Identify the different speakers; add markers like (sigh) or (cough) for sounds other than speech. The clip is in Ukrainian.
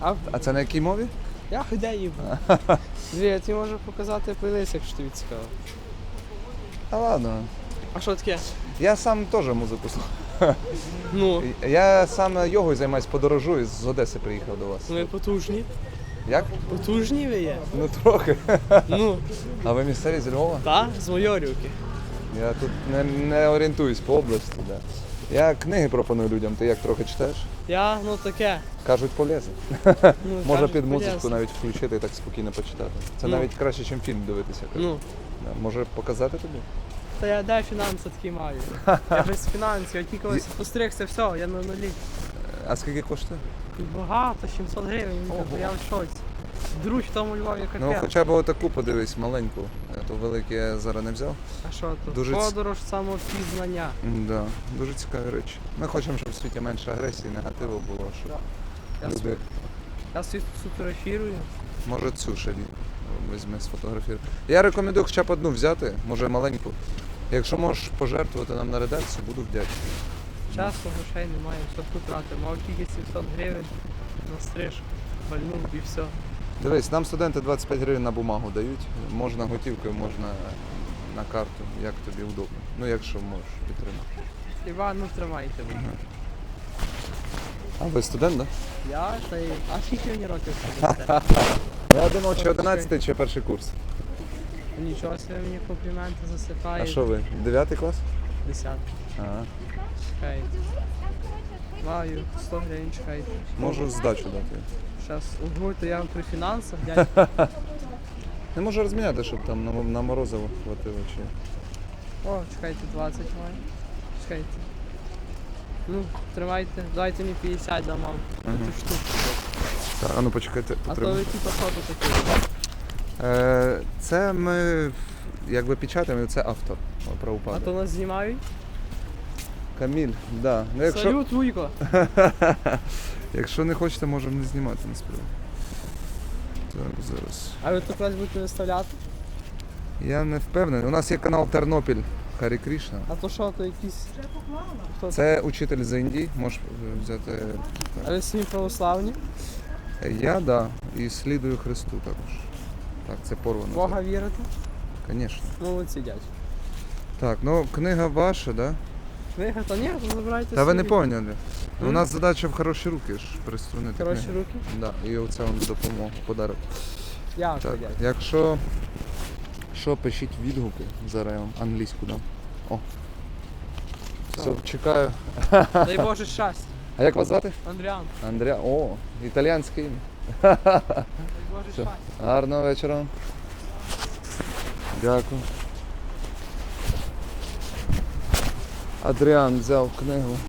Speaker 1: А
Speaker 2: А це на якій мові?
Speaker 1: я ходяю. (laughs) Дві, я тобі можу показати плейлист, якщо тобі цікаво.
Speaker 2: А ладно.
Speaker 1: А що таке?
Speaker 2: Я сам теж музику слухаю.
Speaker 1: Ну, (laughs)
Speaker 2: Я сам йогою займаюсь, подорожую, з Одеси приїхав до вас.
Speaker 1: ми потужні.
Speaker 2: Як?
Speaker 1: Потужні ви є.
Speaker 2: Ну трохи. (laughs)
Speaker 1: Ну,
Speaker 2: А ви місцеві з Львова?
Speaker 1: та, з Майорівки.
Speaker 2: Я тут не, не орієнтуюсь по області. Да. Я книги пропоную людям, ти як трохи читаєш?
Speaker 1: Я, ну таке.
Speaker 2: Кажуть, полезно.
Speaker 1: Ну, (laughs) кажуть,
Speaker 2: під музичку
Speaker 1: полезно.
Speaker 2: навіть включити і так спокійно почитати. Це
Speaker 1: Ну.
Speaker 2: навіть краще, ніж фільм дивитися. кажуть.
Speaker 1: Ну,
Speaker 2: Да. Може показати тобі?
Speaker 1: та я де фінанси такі маю. (laughs) Я без фінансів, я тільки ось постригся, все, я на нулі.
Speaker 2: А скільки коштує?
Speaker 1: Багато, 700 гривень, я в шоці. Друг в тому Львові
Speaker 2: Ну хоча б отаку подивись, маленьку. А то велике я зараз не взяв.
Speaker 1: А що тут?
Speaker 2: Дуже ц-
Speaker 1: Подорож самопізнання.
Speaker 2: Да, дуже цікаві речі. Ми хочемо, щоб в світі менше агресії, негативу було, щоб
Speaker 1: Я,
Speaker 2: люди.
Speaker 1: су- я світ фотографірую.
Speaker 2: Може цю ще ві- візьми сфотографірую. Я рекомендую хоча б одну взяти, може маленьку. Якщо можеш пожертвувати нам на редакцію, буду вдячний.
Speaker 1: Часу грошей немає, все потратив. Мав тільки 700 гривень на стрижку. Вальнув і все.
Speaker 2: Дивись, нам студенти 25 гривень на бумагу дають. Можна готівкою, можна на карту, як тобі удобно. Ну, якщо можеш підтримати.
Speaker 1: Хіба ну тримайте. ви.
Speaker 2: А ви студент, так?
Speaker 1: Я та й. А скільки мені років сидите? (laughs)
Speaker 2: Да? Я думав, чи 11 чи перший курс.
Speaker 1: Нічого собі мені компліменти
Speaker 2: А що ви? 9 клас?
Speaker 1: 10.
Speaker 2: Ага.
Speaker 1: Чекайте. Маю 100 гривень, чекайте.
Speaker 2: Можу здачу дати.
Speaker 1: Зараз угуйте я вам при фінансах, дядь. (laughs)
Speaker 2: Не можу розміняти, щоб там на, на морозиво хватило чи.
Speaker 1: О, чекайте, 20 маю. Чекайте. Ну, тримайте, дайте мені 50 дамо.
Speaker 2: Мгм.
Speaker 1: Цю штуку.
Speaker 2: Так, а ну почекайте,
Speaker 1: А то типа що тут?
Speaker 2: Е, це ми якби печатаємо, це автор
Speaker 1: А
Speaker 2: правопаду.
Speaker 1: то нас знімають?
Speaker 2: Каміль, да. Ну, якщо,
Speaker 1: Салют, Вуйко! (laughs)
Speaker 2: якщо не хочете, можемо не знімати насправді. Так, зараз.
Speaker 1: А ви тут нас будете виставляти?
Speaker 2: Я не впевнений. У нас є канал Тернопіль Харі Крішна.
Speaker 1: А то що, то якісь. Хто це?
Speaker 2: Учитель з Індії, можеш взяти.
Speaker 1: А ви самі православні?
Speaker 2: Я, да, і слідую Христу також. Так, це порвано.
Speaker 1: Бога вірите?
Speaker 2: Звісно.
Speaker 1: Молодці, дядь.
Speaker 2: Так, ну книга ваша, да?
Speaker 1: Книга, та ні, то забирайте
Speaker 2: Та ви не
Speaker 1: собі.
Speaker 2: поняли. У нас задача в хороші руки ж приструнити.
Speaker 1: Хороші
Speaker 2: книгу.
Speaker 1: руки?
Speaker 2: Да, і оце вам допомогу, подарок.
Speaker 1: Дякую,
Speaker 2: Так,
Speaker 1: дядь.
Speaker 2: якщо що, пишіть відгуки, зараз я вам англійську дам. О. Все, чекаю.
Speaker 1: Дай Боже щастя.
Speaker 2: А як вас звати?
Speaker 1: Андріан,
Speaker 2: Андрія. О, італіянське ім'я.
Speaker 1: дай Боже щастя.
Speaker 2: Гарного вечора. вам. Дякую. Адріан взяв книгу.